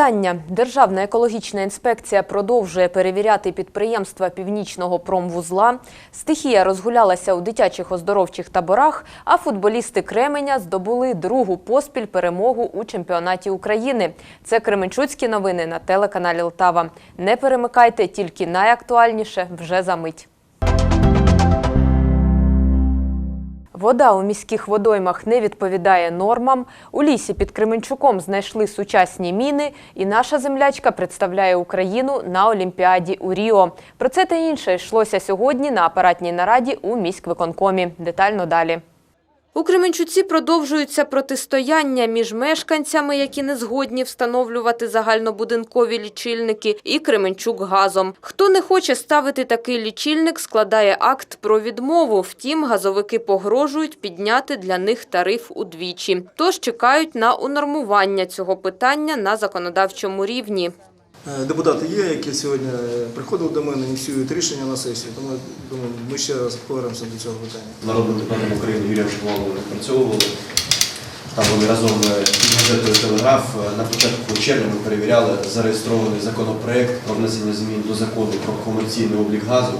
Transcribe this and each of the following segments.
Вітання! Державна екологічна інспекція продовжує перевіряти підприємства північного промвузла. Стихія розгулялася у дитячих оздоровчих таборах, а футболісти Кременя здобули другу поспіль перемогу у чемпіонаті України. Це Кременчуцькі новини на телеканалі Лтава. Не перемикайте, тільки найактуальніше вже за мить. Вода у міських водоймах не відповідає нормам. У лісі під Кременчуком знайшли сучасні міни, і наша землячка представляє Україну на Олімпіаді у Ріо. Про це та інше йшлося сьогодні на апаратній нараді у міськвиконкомі. Детально далі. У Кременчуці продовжуються протистояння між мешканцями, які не згодні встановлювати загальнобудинкові лічильники, і Кременчук газом. Хто не хоче ставити такий лічильник, складає акт про відмову. Втім, газовики погрожують підняти для них тариф удвічі. Тож чекають на унормування цього питання на законодавчому рівні. Е, Депутати є, які сьогодні е, приходили до мене, ініціюють рішення на сесію, тому думаю, ми ще раз повернемося до цього питання. народним депутатом України Юрієм Шуваловим відпрацьовували. Там вони разом е, із газетою Телеграф на початку червня ми перевіряли зареєстрований законопроект про внесення змін до закону про комерційний облік газу.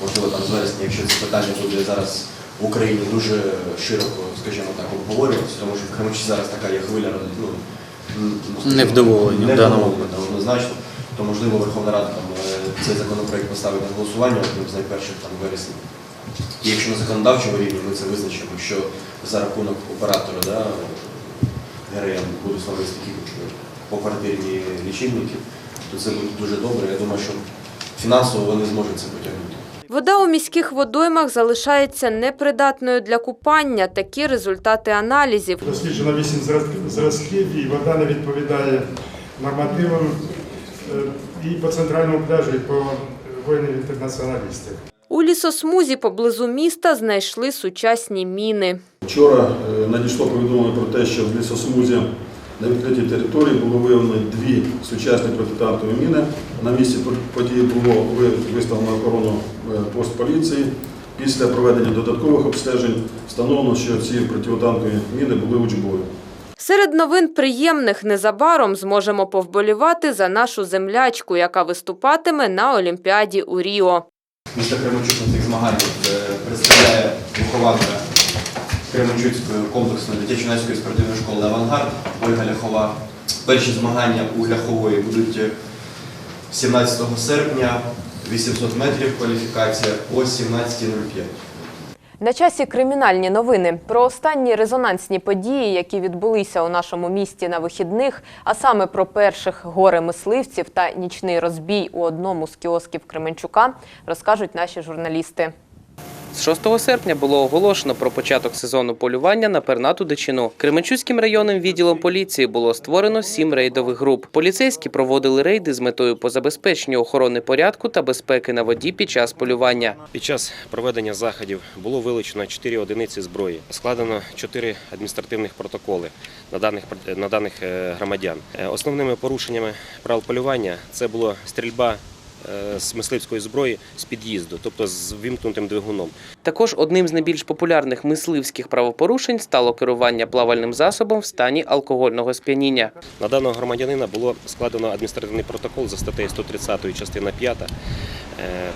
Можливо, там з вересня, якщо це питання буде зараз в Україні дуже широко, скажімо так, обговорюватися, тому що в Кремлі зараз така є хвиля ну, м, ну, скажімо, Невдоволення, да, невдоволення, да, однозначно. То можливо Верховна Рада е, цей законопроект поставить на голосування одним з найперших там вересня. І якщо на законодавчому рівні ми це визначимо, що за рахунок оператора ГРМ будуть встановити такі поквартирні лічильники, то це буде дуже добре. Я думаю, що фінансово вони зможуть це потягнути. Вода у міських водоймах залишається непридатною для купання. Такі результати аналізів. Досліджено 8 зразків і вода не відповідає нормативам е, і по центральному пляжу, і по воїнів інтернаціоналістів. У лісосмузі поблизу міста знайшли сучасні міни. Вчора е, надійшло повідомлення про те, що в лісосмузі на відкритій території було виявлено дві сучасні протитанкові міни. На місці події було виставлено охорону е, пост поліції. Після проведення додаткових обстежень встановлено, що ці протитанкові міни були учбою. Серед новин приємних незабаром зможемо повболівати за нашу землячку, яка виступатиме на Олімпіаді у Ріо. Місто Кременчук на цих змаганнях е, представляє вихованка Кременчуцької комплексної дитячо-юнацької спортивної школи Авангард Ольга Ляхова. Перші змагання у Ляхової будуть е, 17 серпня, 800 метрів кваліфікація о 17.05. На часі кримінальні новини про останні резонансні події, які відбулися у нашому місті на вихідних, а саме про перших горе мисливців та нічний розбій у одному з кіосків Кременчука, розкажуть наші журналісти. З 6 серпня було оголошено про початок сезону полювання на пернату дичину. Кременчуцьким районним відділом поліції було створено сім рейдових груп. Поліцейські проводили рейди з метою по забезпеченню охорони порядку та безпеки на воді під час полювання. Під час проведення заходів було вилучено 4 одиниці зброї, складено 4 адміністративних протоколи на даних, на даних е, громадян. Е, Основними порушеннями правил полювання це було стрільба з мисливської зброї з під'їзду, тобто з вимкнутим двигуном. Також одним з найбільш популярних мисливських правопорушень стало керування плавальним засобом в стані алкогольного сп'яніння. На даного громадянина було складено адміністративний протокол за статтею 130 частина 5 е,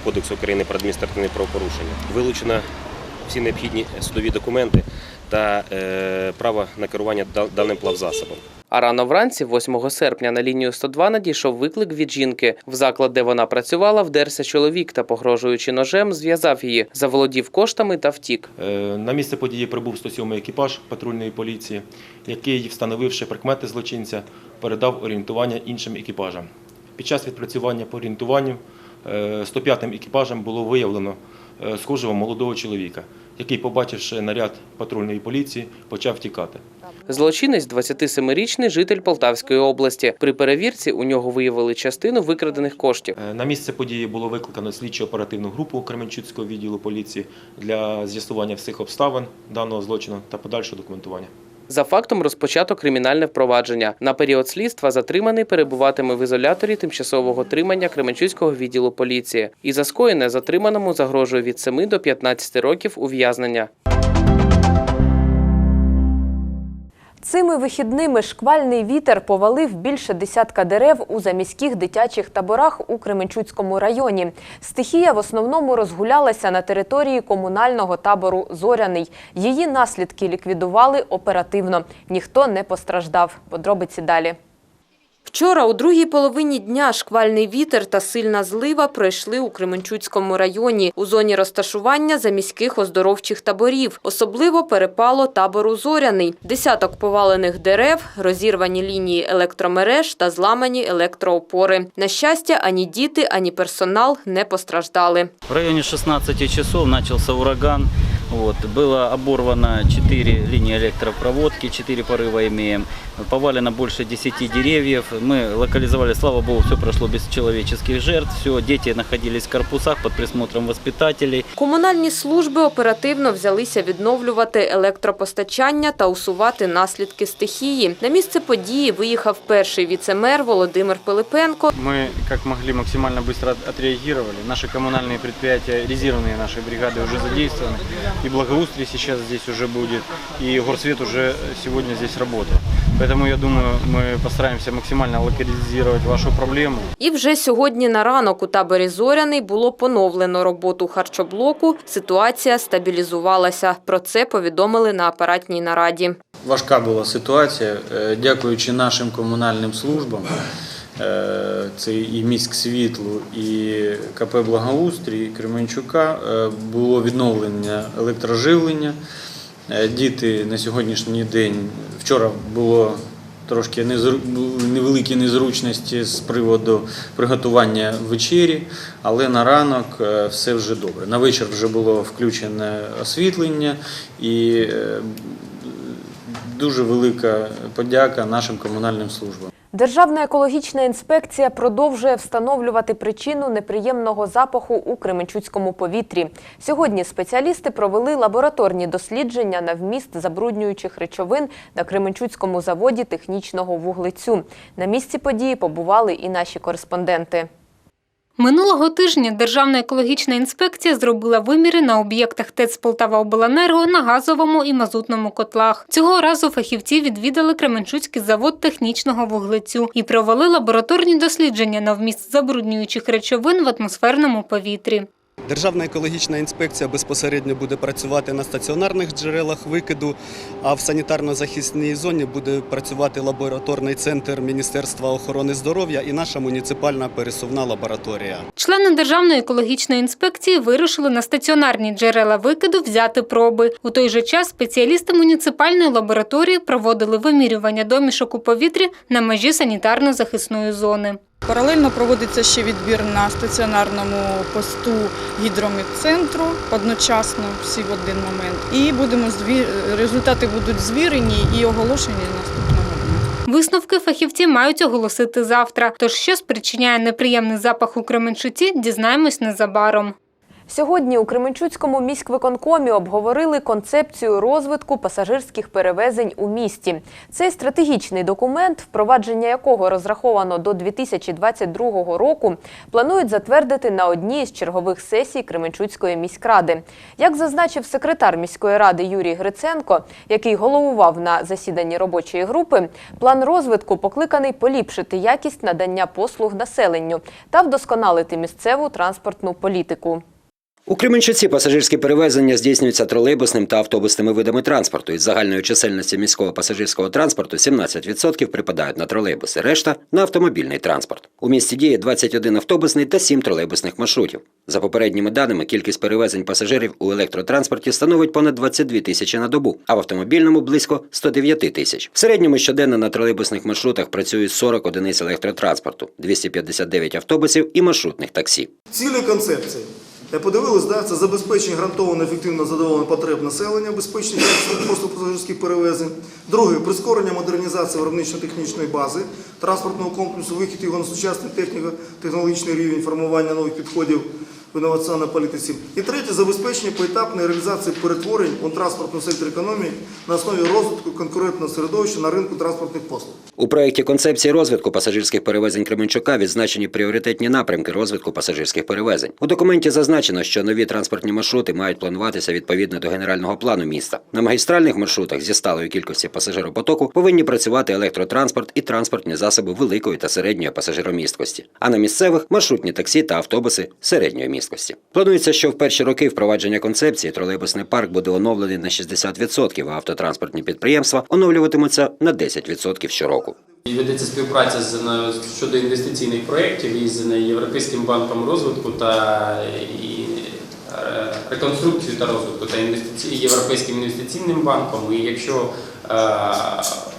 Кодексу України про адміністративне правопорушення. Вилучено всі необхідні судові документи та е, право на керування да- даним плавзасобом. А рано вранці, 8 серпня, на лінію 102 надійшов виклик від жінки. В заклад, де вона працювала, вдерся чоловік та, погрожуючи ножем, зв'язав її, заволодів коштами та втік. Е, На місце події прибув 107-й екіпаж патрульної поліції, який, встановивши прикмети злочинця, передав орієнтування іншим екіпажам. Під час відпрацювання по орієнтуванню е, 105-м екіпажем було виявлено е, схожого молодого чоловіка, який, побачивши наряд патрульної поліції, почав втікати. Злочинець 27-річний житель Полтавської області. При перевірці у нього виявили частину викрадених коштів. Е, На місце події було викликано слідчо-оперативну групу Кременчуцького відділу поліції для з'ясування всіх обставин даного злочину та подальшого документування. За фактом розпочато кримінальне впровадження. На період слідства затриманий перебуватиме в ізоляторі тимчасового тримання Кременчуцького відділу поліції. І за скоєне затриманому загрожує від 7 до 15 років ув'язнення. Цими вихідними шквальний вітер повалив більше десятка дерев у заміських дитячих таборах у Кременчуцькому районі. Стихія в основному розгулялася на території комунального табору Зоряний. Її наслідки ліквідували оперативно. Ніхто не постраждав. Подробиці далі. Вчора у другій половині дня шквальний вітер та сильна злива пройшли у Кременчуцькому районі у зоні розташування заміських оздоровчих таборів. Особливо перепало табору Зоряний. Десяток повалених дерев, розірвані лінії електромереж та зламані електроопори. На щастя, ані діти, ані персонал не постраждали. В районе 16 часов начался ураган. Вот, было оборвано 4 линии электропроводки, 4 порыва имеем. Повалено больше 10 деревьев. Мы локализовали, слава богу, все прошло без человеческих жертв. Все, дети находились в корпусах под присмотром воспитателей. Комунальні служби оперативно взялися відновлювати електропостачання та усувати наслідки стихії. На місце події виїхав перший віцемер Володимир Пилипенко. Мы как могли максимально быстро от- отреагировали. Наши коммунальные предприятия, резервные наши бригады уже задействованы. И благоустрие сейчас здесь уже будет, и горсвет уже сегодня здесь работает. Поэтому я думаю, мы постараемся максимально локализировать вашу проблему. І вже сьогодні на ранок у таборі Зоряний було поновлено роботу харчоблоку. Ситуація стабілізувалася. Про це повідомили на апаратній нараді. Важка була ситуація. Е, Дякуючи нашим комунальним службам, це і міськ світлу, і КП Благоустрій, Кременчука, е, було відновлення електроживлення. Е, Діти на сьогоднішній день вчора було. Трошки невеликі незручності з приводу приготування вечері, але на ранок е, все вже добре. На вечір вже було включене освітлення і е, дуже велика подяка нашим комунальним службам. Державна екологічна інспекція продовжує встановлювати причину неприємного запаху у Кременчуцькому повітрі. Сьогодні спеціалісти провели лабораторні дослідження на вміст забруднюючих речовин на Кременчуцькому заводі технічного вуглецю. На місці події побували і наші кореспонденти. Минулого тижня Державна екологічна інспекція зробила виміри на об'єктах ТЕЦ Полтава-Обленерго на газовому і мазутному котлах. Цього разу фахівці відвідали Кременчуцький завод технічного вуглецю і провели лабораторні дослідження на вміст забруднюючих речовин в атмосферному повітрі. Державна екологічна інспекція безпосередньо буде працювати на стаціонарних джерелах викиду, а в санітарно-захисній зоні буде працювати лабораторний центр Міністерства охорони здоров'я і наша муніципальна пересувна лабораторія. Члени Державної екологічної інспекції вирушили на стаціонарні джерела викиду взяти проби. У той же час спеціалісти муніципальної лабораторії проводили вимірювання домішок у повітрі на межі санітарно-захисної зони. Паралельно проводиться ще відбір на стаціонарному посту гідромедцентру одночасно всі в один момент. І будемо результати будуть звірені і оголошені наступного дня. Висновки фахівці мають оголосити завтра. Тож що спричиняє неприємний запах у Кременчуці, дізнаємось незабаром. Сьогодні у Кременчуцькому міськвиконкомі обговорили концепцію розвитку пасажирських перевезень у місті. Цей стратегічний документ, впровадження якого розраховано до 2022 року, планують затвердити на одній із чергових сесій Кременчуцької міськради. Як зазначив секретар міської ради Юрій Гриценко, який головував на засіданні робочої групи, план розвитку покликаний поліпшити якість надання послуг населенню та вдосконалити місцеву транспортну політику. У Кременчуці пасажирські перевезення здійснюються тролейбусним та автобусними видами транспорту. Із загальної чисельності міського пасажирського транспорту 17% припадають на тролейбуси, решта на автомобільний транспорт. У місті діє 21 автобусний та 7 тролейбусних маршрутів. За попередніми даними, кількість перевезень пасажирів у електротранспорті становить понад 22 тисячі на добу, а в автомобільному близько 109 тисяч. В середньому щоденно на тролейбусних маршрутах працюють 40 одиниць електротранспорту, 259 автобусів і маршрутних таксі. Цілі концепції. Я подивилась, да, це забезпечення гарантовано ефективно задоволення потреб населення, безпечних послуг пасажирських перевезень. Друге прискорення модернізації виробничо-технічної бази транспортного комплексу, вихід його на сучасний техніко-технологічний рівень, формування нових підходів в політиці. І третє забезпечення поетапної реалізації перетворень у транспортному секторі економії на основі розвитку конкурентного середовища на ринку транспортних послуг. У проєкті концепції розвитку пасажирських перевезень Кременчука відзначені пріоритетні напрямки розвитку пасажирських перевезень. У документі зазначено, що нові транспортні маршрути мають плануватися відповідно до генерального плану міста. На магістральних маршрутах зі сталою кількості пасажиропотоку повинні працювати електротранспорт і транспортні засоби великої та середньої пасажиромісткості, а на місцевих маршрутні таксі та автобуси середньої місткості. Планується, що в перші роки впровадження концепції тролейбусний парк буде оновлений на 60%, а автотранспортні підприємства оновлюватимуться на 10% щороку. Ведеться співпраця з щодо інвестиційних проєктів із Європейським банком розвитку та і, е, реконструкцію та розвитку та інвестицій Європейським інвестиційним банком. І якщо е,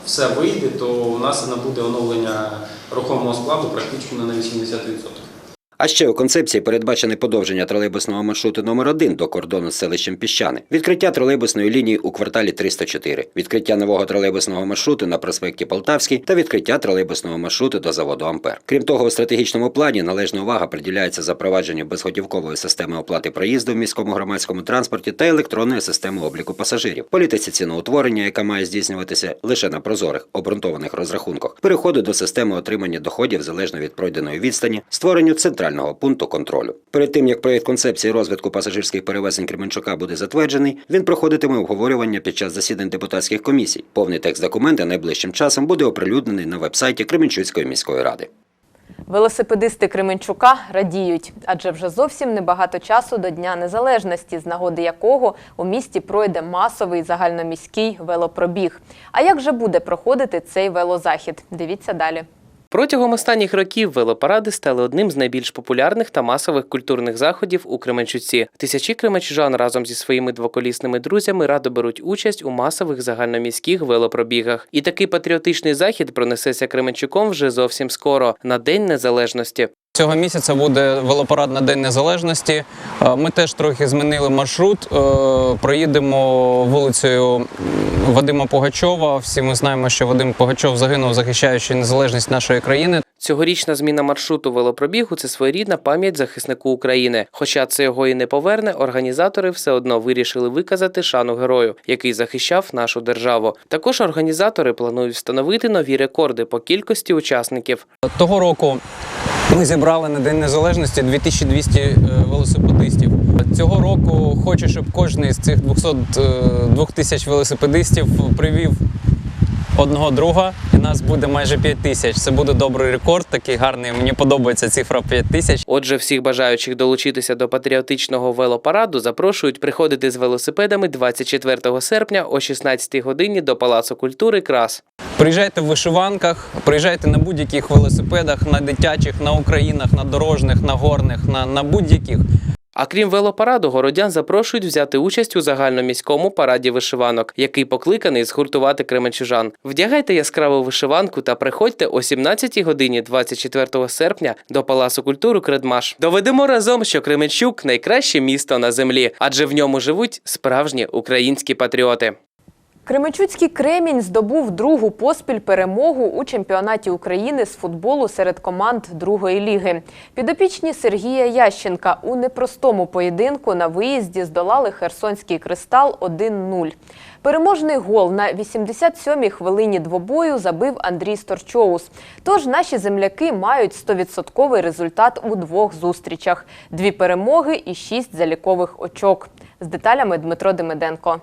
все вийде, то у нас буде оновлення рухомого складу практично на 80%. А ще у концепції передбачене подовження тролейбусного маршруту номер 1 до кордону з селищем Піщани, відкриття тролейбусної лінії у кварталі 304, відкриття нового тролейбусного маршруту на проспекті Полтавський та відкриття тролейбусного маршруту до заводу Ампер. Крім того, у стратегічному плані належна увага приділяється запровадженню безготівкової системи оплати проїзду в міському громадському транспорті та електронної системи обліку пасажирів, політиці ціноутворення, яка має здійснюватися лише на прозорих обґрунтованих розрахунках, переходу до системи отримання доходів залежно від пройденої відстані, створенню центрального пункту контролю. Перед тим як проєкт концепції розвитку пасажирських перевезень Кременчука буде затверджений, він проходитиме обговорювання під час засідань депутатських комісій. Повний текст документа найближчим часом буде оприлюднений на вебсайті Кременчуцької міської ради. Велосипедисти Кременчука радіють, адже вже зовсім небагато часу до Дня Незалежності, з нагоди якого у місті пройде масовий загальноміський велопробіг. А як же буде проходити цей велозахід? Дивіться далі. Протягом останніх років велопаради стали одним з найбільш популярних та масових культурних заходів у Кременчуці. Тисячі кременчужан разом зі своїми двоколісними друзями радо беруть участь у масових загальноміських велопробігах. І такий патріотичний захід пронесеться Кременчуком вже зовсім скоро на День Незалежності. Цього місяця буде велопарад на День Незалежності. Е, Ми теж трохи змінили маршрут. Е, Проїдемо вулицею Вадима Пугачова. Всі ми знаємо, що Вадим Пугачов загинув, захищаючи незалежність нашої країни. Цьогорічна зміна маршруту велопробігу це своєрідна пам'ять захиснику України. Хоча це його і не поверне, організатори все одно вирішили виказати шану герою, який захищав нашу державу. Також організатори планують встановити нові рекорди по кількості учасників. Того року ми зібрали на День Незалежності 2200 е, велосипедистів. Цього року хочу, щоб кожен з цих 200, е, 2000 велосипедистів привів одного друга, і нас буде майже 5 тисяч. Це буде добрий рекорд, такий гарний. Мені подобається цифра 5 тисяч. Отже, всіх бажаючих долучитися до патріотичного велопараду запрошують приходити з велосипедами 24 серпня о 16 годині до Палацу культури Крас. Приїжджайте в вишиванках, приїжджайте на будь-яких велосипедах, на дитячих, на українах, на дорожних, на горних, на, на будь-яких. А крім велопараду, городян запрошують взяти участь у загальноміському параді вишиванок, який покликаний згуртувати кременчужан. Вдягайте яскраву вишиванку та приходьте о 17 годині 24 серпня до Паласу культури Кредмаш. Доведемо разом, що Кременчук найкраще місто на землі, адже в ньому живуть справжні українські патріоти. Кременчуцький Кремінь здобув другу поспіль перемогу у чемпіонаті України з футболу серед команд другої ліги. Підопічні Сергія Ященка у непростому поєдинку на виїзді здолали Херсонський кристал 1-0. Переможний гол на 87-й хвилині двобою забив Андрій Сторчоус. Тож наші земляки мають 100% результат у двох зустрічах: дві перемоги і шість залікових очок. З деталями Дмитро Демиденко.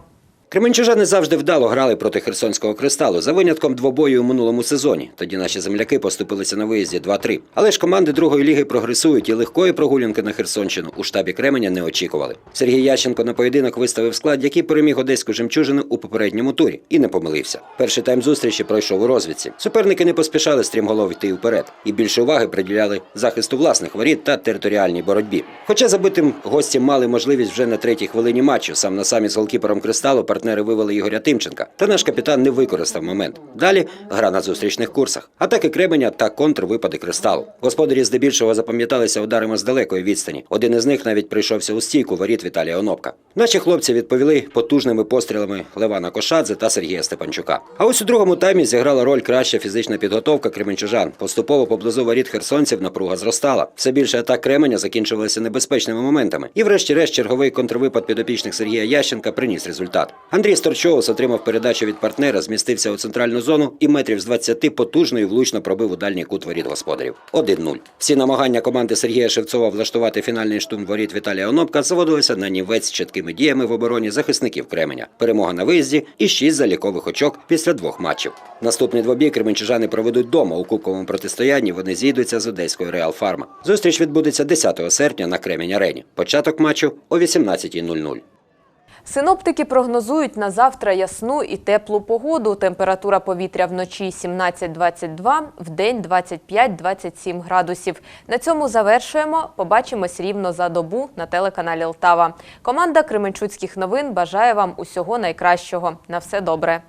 Кременчужани завжди вдало грали проти Херсонського кристалу за винятком двобою у минулому сезоні. Тоді наші земляки поступилися на виїзді 2-3. Але ж команди другої ліги прогресують і легкої прогулянки на Херсонщину у штабі Кременя не очікували. Сергій Ященко на поєдинок виставив склад, який переміг одеську жемчужину у попередньому турі, і не помилився. Перший тайм зустрічі пройшов у розвідці. Суперники не поспішали стрімголов йти вперед і більше уваги приділяли захисту власних воріт та територіальній боротьбі. Хоча забитим гості мали можливість вже на третій хвилині матчу сам на самі з голкіпером кристалу партнери вивели Ігоря Тимченка, та наш капітан не використав момент. Далі гра на зустрічних курсах, атаки Кременя та контрвипади кристалу. Господарі здебільшого запам'яталися ударами з далекої відстані. Один із них навіть прийшовся у стійку воріт Віталія Онопка. Наші хлопці відповіли потужними пострілами Левана Кошадзе та Сергія Степанчука. А ось у другому таймі зіграла роль краща фізична підготовка кременчужан. Поступово поблизу воріт херсонців напруга зростала. Все більше атак Кременя закінчувалися небезпечними моментами. І врешті-решт черговий контрвипад підопічних Сергія Ященка приніс результат. Андрій Сторчоус отримав передачу від партнера, змістився у центральну зону і метрів з 20 потужно і влучно пробив у дальній кут воріт господарів. 1-0. Всі намагання команди Сергія Шевцова влаштувати фінальний штурм воріт Віталія Онопка заводилися на нівець чіткими діями в обороні захисників Кременя. Перемога на виїзді і 6 залікових очок після двох матчів. Наступний двобій кременчужани проведуть дома у кубковому протистоянні. Вони зійдуться з одеською Реал Фарма. Зустріч відбудеться 10 серпня на Кремінь Арені. Початок матчу о 18.00. Синоптики прогнозують на завтра ясну і теплу погоду. Температура повітря вночі 17-22, вдень 25-27 градусів. На цьому завершуємо. Побачимось рівно за добу на телеканалі Лтава. Команда Кременчуцьких новин бажає вам усього найкращого. На все добре.